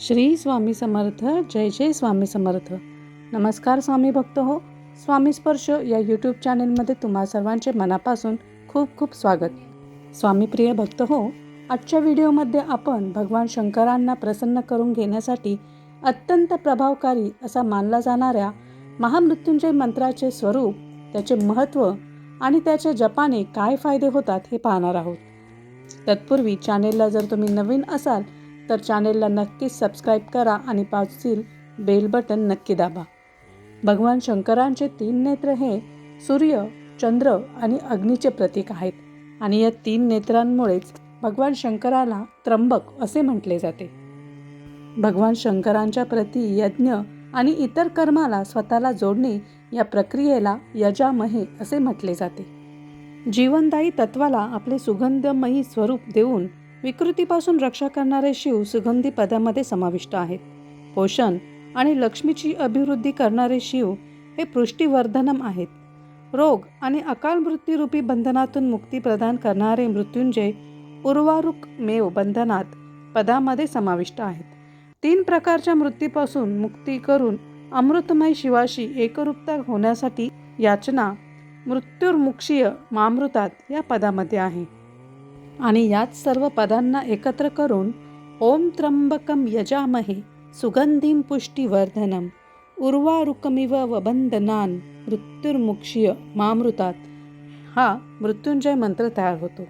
श्री स्वामी समर्थ जय जय स्वामी समर्थ. नमस्कार स्वामी भक्त हो. स्वामी स्पर्श या यूट्यूब चॅनलमध्ये तुम्हा सर्वांचे मनापासून खूप खूप स्वागत. स्वामी प्रिय भक्त हो आजच्या व्हिडिओमध्ये आपण भगवान शंकरांना प्रसन्न करून घेण्यासाठी अत्यंत प्रभावकारी असा मानला जाणाऱ्या महामृत्युंजय मंत्राचे स्वरूप त्याचे महत्त्व आणि त्याच्या जपाने काय फायदे होतात हे पाहणार आहोत. तत्पूर्वी चॅनेलला जर तुम्ही नवीन असाल तर चॅनेलला नक्कीच सबस्क्राईब करा आणि पाचतील बेल बटन नक्की दाबा. भगवान शंकरांचे तीन नेत्र हे सूर्य चंद्र आणि अग्नीचे प्रतीक आहेत आणि या तीन नेत्रांमुळेच भगवान शंकराला त्र्यंबक असे म्हटले जाते. भगवान शंकरांच्या प्रती यज्ञ आणि इतर कर्माला स्वतःला जोडणे या प्रक्रियेला यजामहे असे म्हटले जाते. जीवनदायी तत्वाला आपले सुगंधमयी स्वरूप देऊन विकृतीपासून रक्षा करणारे शिव सुगंधी पदामध्ये समाविष्ट आहेत. पोषण आणि लक्ष्मीची अभिवृद्धी करणारे शिव हे पृष्टीवर्धनम आहेत. रोग आणि अकाल मृत्यूरूपी बंधनातून मुक्ती प्रदान करणारे मृत्युंजय उर्वारुक मेव बंधनात पदामध्ये समाविष्ट आहेत. तीन प्रकारच्या मृत्यूपासून मुक्ती करून अमृतमय शिवाशी एकरूपता होण्यासाठी याचना मृत्युर्मुक्षीय मामृतात या पदामध्ये आहे. आणि याच सर्व पदांना एकत्र करून ओम त्र्यंबकम यजामहे सुगंधीम पुष्टीवर्धनम उर्वारुकमिव वबंधनान मृत्युर्मुक्षीय मामृतात. हा मृत्युंजय मंत्र तयार होतो.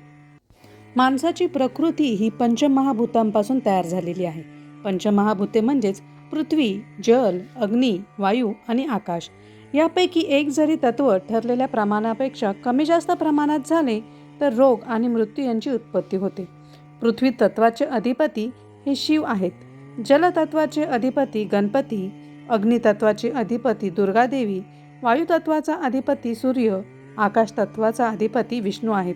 माणसाची प्रकृती ही पंचमहाभूतांपासून तयार झालेली आहे. पंचमहाभूते म्हणजेच पृथ्वी जल अग्नी वायू आणि आकाश. यापैकी एक जरी तत्व ठरलेल्या प्रमाणापेक्षा कमी जास्त प्रमाणात झाले तर रोग आणि मृत्यू यांची उत्पत्ती होते. पृथ्वी तत्वाचे अधिपती हे शिव आहेत. जलतत्वाचे अधिपती गणपती अग्नितत्वाचे अधिपती दुर्गादेवी वायुतत्वाचा अधिपती सूर्य आकाशतत्वाचा अधिपती विष्णू आहेत.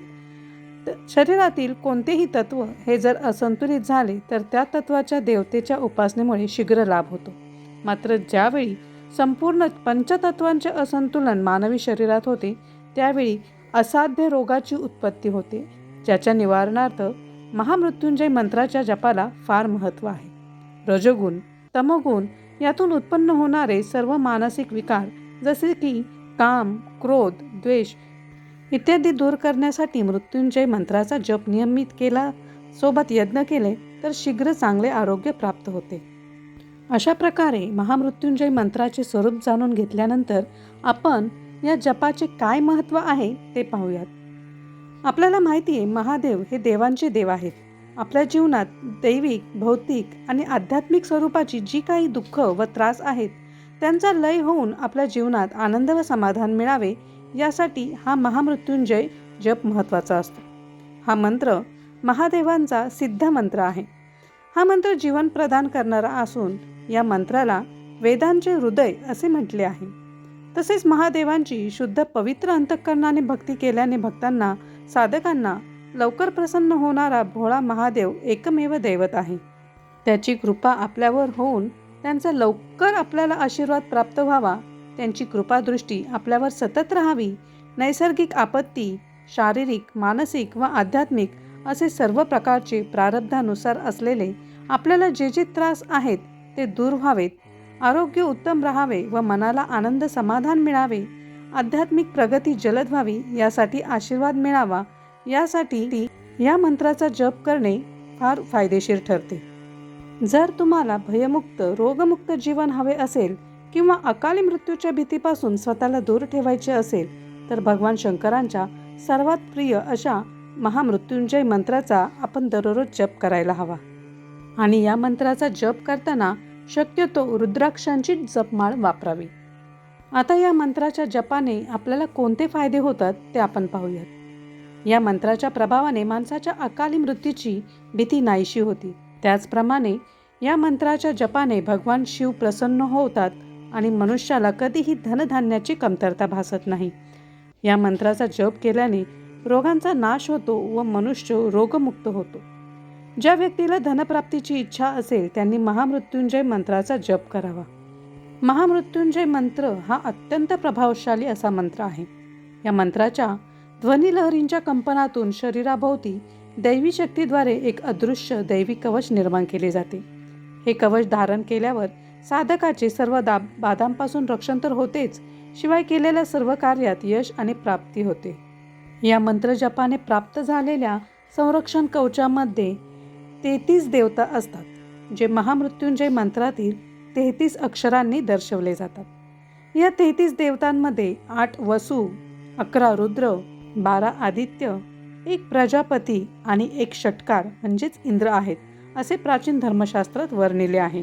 शरीरातील कोणतेही तत्व हे जर असंतुलित झाले तर त्या तत्वाच्या देवतेच्या उपासनेमुळे शीघ्र लाभ होतो. मात्र ज्यावेळी संपूर्ण पंचतत्वांचे असंतुलन मानवी शरीरात होते त्यावेळी असाध्य रोगाची उत्पत्ती होते ज्याच्या निवारणार्थ महामृत्युंजय मंत्राच्या जपाला फार महत्त्व आहे. रजगुण तमगुण यातून उत्पन्न होणारे सर्व मानसिक विकार जसे की काम क्रोध द्वेष इत्यादी दूर करण्यासाठी मृत्युंजय मंत्राचा जप नियमित केला सोबत यज्ञ केले तर शीघ्र चांगले आरोग्य प्राप्त होते. अशा प्रकारे महामृत्युंजय मंत्राचे स्वरूप जाणून घेतल्यानंतर आपण या जपाचे काय महत्त्व आहे ते पाहूयात. आपल्याला माहिती आहे महादेव हे देवांचे देव आहेत. आपल्या जीवनात दैविक भौतिक आणि आध्यात्मिक स्वरूपाची जी काही दुःख व त्रास आहेत त्यांचा लय होऊन आपल्या जीवनात आनंद व समाधान मिळावे यासाठी हा महामृत्युंजय जप महत्त्वाचा असतो. हा मंत्र महादेवांचा सिद्ध मंत्र आहे. हा मंत्र जीवन प्रदान करणारा असून या मंत्राला वेदांचे हृदय असे म्हटले आहे. तसेच महादेवांची शुद्ध पवित्र अंतःकरणाने भक्ती केल्याने भक्तांना साधकांना लवकर प्रसन्न होणारा भोळा महादेव एकमेव दैवत आहे. त्याची कृपा आपल्यावर होऊन त्यांचा लवकर आपल्याला आशीर्वाद प्राप्त व्हावा त्यांची कृपादृष्टी आपल्यावर सतत राहावी नैसर्गिक आपत्ती शारीरिक मानसिक व आध्यात्मिक असे सर्व प्रकारचे प्रारब्धानुसार असलेले आपल्याला जे जे त्रास आहेत ते दूर व्हावेत. आरोग्य उत्तम राहावे व मनाला आनंद समाधान मिळावे. आध्यात्मिक प्रगती जलद व्हावी यासाठी आशीर्वाद मिळावा. यासाठी या मंत्राचा जप करणे फार फायदेशीर ठरते. जर तुम्हाला भयमुक्त रोगमुक्त जीवन हवे असेल किंवा अकाली मृत्यूच्या भीतीपासून स्वतःला दूर ठेवायचे असेल तर भगवान शंकरांच्या सर्वात प्रिय अशा महामृत्युंजय मंत्राचा आपण दररोज जप करायला हवा. आणि या मंत्राचा जप करताना शक्यतो रुद्राक्षांची जपमाळ वापरावी. आता या मंत्राच्या जपाने आपल्याला कोणते फायदे होतात ते आपण पाहूयात. या मंत्राच्या प्रभावाने माणसाच्या अकाली मृत्यूची भीती नाहीशी होती. त्याचप्रमाणे या मंत्राच्या जपाने भगवान शिव प्रसन्न होतात आणि मनुष्याला कधीही धनधान्याची कमतरता भासत नाही. या मंत्राचा जप केल्याने रोगांचा नाश होतो व मनुष्य रोगमुक्त होतो. ज्या व्यक्तीला धनप्राप्तीची इच्छा असेल त्यांनी महामृत्युंजय मंत्राचा जप करावा. महामृत्युंजय मंत्र हा अत्यंत प्रभावशाली असा मंत्र आहे. या मंत्राच्या ध्वनिलहरींच्या कंपनातून शरीराभोवती दैवी शक्तीद्वारे एक अदृश्य दैवी कवच निर्माण केले जाते. हे कवच धारण केल्यावर साधकाचे सर्व दाब बाधांपासून रक्षण तर होतेच शिवाय केलेल्या सर्व कार्यात यश आणि प्राप्ती होते. या मंत्रजपाने प्राप्त झालेल्या संरक्षण कवचामध्ये तेहतीस देवता असतात जे महामृत्युंजय मंत्रातील तेहतीस अक्षरांनी दर्शवले जातात. या तेहतीस देवतांमध्ये आठ वसू अकरा रुद्र बारा आदित्य एक प्रजापती आणि एक षटकार म्हणजेच इंद्र आहेत असे प्राचीन धर्मशास्त्रात वर्णिले आहे.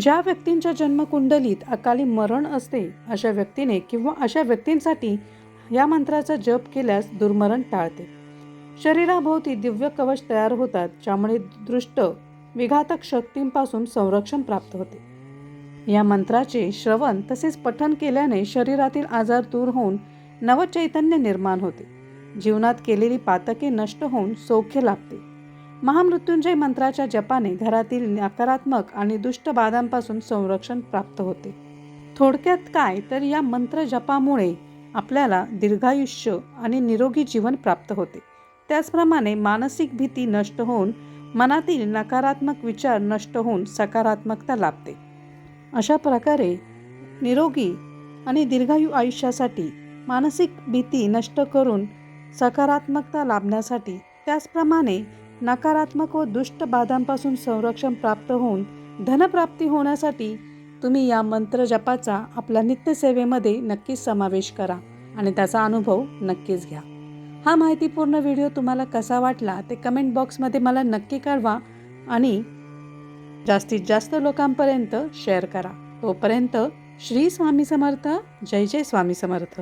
ज्या व्यक्तींच्या जन्मकुंडलीत अकाली मरण असते अशा व्यक्तीने किंवा अशा व्यक्तींसाठी या मंत्राचा जप केल्यास दुर्मरण टाळते. शरीराभोवती दिव्य कवच तयार होतात ज्यामुळे दृष्ट विघातक शक्तींपासून संरक्षण प्राप्त होते. या मंत्राचे श्रवण तसेच पठन केल्याने शरीरातील आजार दूर होऊन नवचैतन्य निर्माण होते. जीवनात केलेली पातके नष्ट होऊन सौख्य लाभते. महामृत्युंजय मंत्राच्या जपाने घरातील नकारात्मक आणि दुष्ट बाधांपासून संरक्षण प्राप्त होते. थोडक्यात काय? तर या मंत्र जपामुळे आपल्याला दीर्घायुष्य आणि निरोगी जीवन प्राप्त होते. त्याचप्रमाणे मानसिक भीती नष्ट होऊन मनातील नकारात्मक विचार नष्ट होऊन सकारात्मकता लाभते. अशा प्रकारे निरोगी आणि दीर्घायू आयुष्यासाठी मानसिक भीती नष्ट करून सकारात्मकता लाभण्यासाठी त्याचप्रमाणे नकारात्मक व दुष्ट बाधांपासून संरक्षण प्राप्त होऊन धनप्राप्ती होण्यासाठी तुम्ही या मंत्र जपाचा आपल्या नित्यसेवेमध्ये नक्कीच समावेश करा आणि त्याचा अनुभव नक्कीच घ्या. हा माहितीपूर्ण व्हिडिओ तुम्हाला कसा वाटला ते कमेंट बॉक्समध्ये मला नक्की कळवा आणि जास्तीत जास्त लोकांपर्यंत शेअर करा. तोपर्यंत श्री स्वामी समर्थ जय जय स्वामी समर्थ.